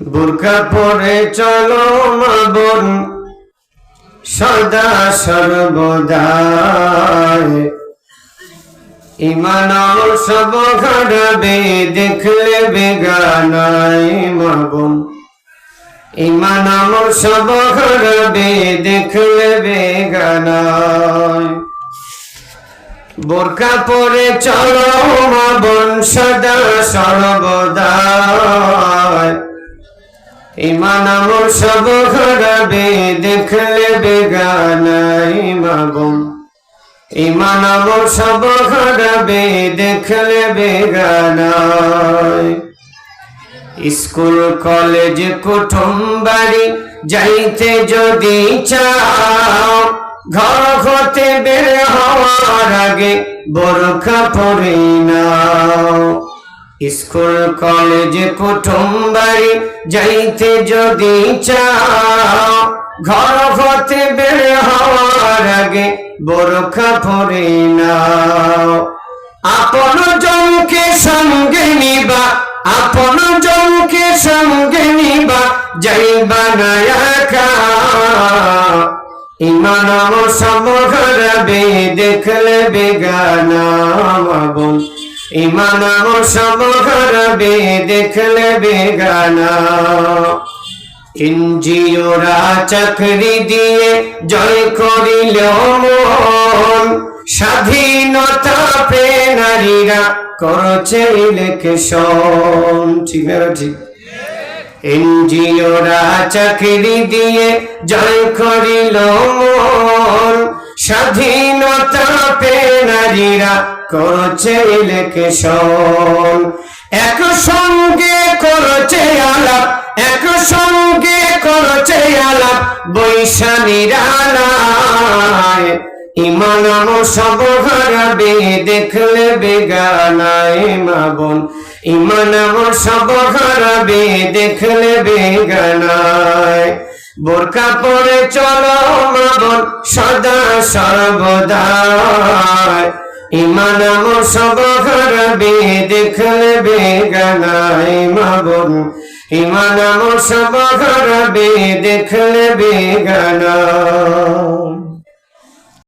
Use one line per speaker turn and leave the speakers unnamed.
বুরকা পরে চলো মা বোন, সদা সর্বদায় ইমান সব ঘাড়বে দেখলে বেগানাই মা বোন। ইমান সব ঘাড়বে দেখলে বেগানায় বোরকা পরে চলো মা বোন, সদা সর্বদায় ইমান আমল সব ঘরাবে দেখলে বেগানাই মা বোন ইমান আমল সব ঘরাবে দেখলে বেগানাই। স্কুল, কলেজ, কুটুম বাড়ি যাইতে যদি চাও, ঘর হতে বের হওয়ার আগে বোরখা পরে নাও। স্কুল, কলেজ কুটুম বাড়ি যাইতে যদি চাও, ঘর হতে বের হওয়ার আগে বোরখা পরে নাও। আপন জনকে সঙ্গে নিবা, আপন জনকে সঙ্গে নিবা, যাইবা না ইমান সব ঘরবে দেখলে বেগানা বোন ইমান সব ঘরবে দেখলে বেগানা ইঞ্জিওরা চাকরি দিয়ে জয় করিল মন, স্বাধীনতা পে নারীরা করছে ইলেকশন। ঠিক না ঠিক? এনজিওরা চাকরি দিয়ে জয় করিল মন, স্বাধীনতা নারীরা করছে ইলেকশন এক সঙ্গে করছে আলাপ, এক সঙ্গে করছে আলাপ, বৈশালীরা ইমান সব ঘরাবে দেখলে বেগানায় মা বোন। ইমান সব ঘরাবে দেখলে বেগানায়। বোরকা পরে চলো মাবন সদা সর্বদা ইমান সব বে দেখলে বেগানায় মাবন ইমান সব বে দেখলে বেগানায়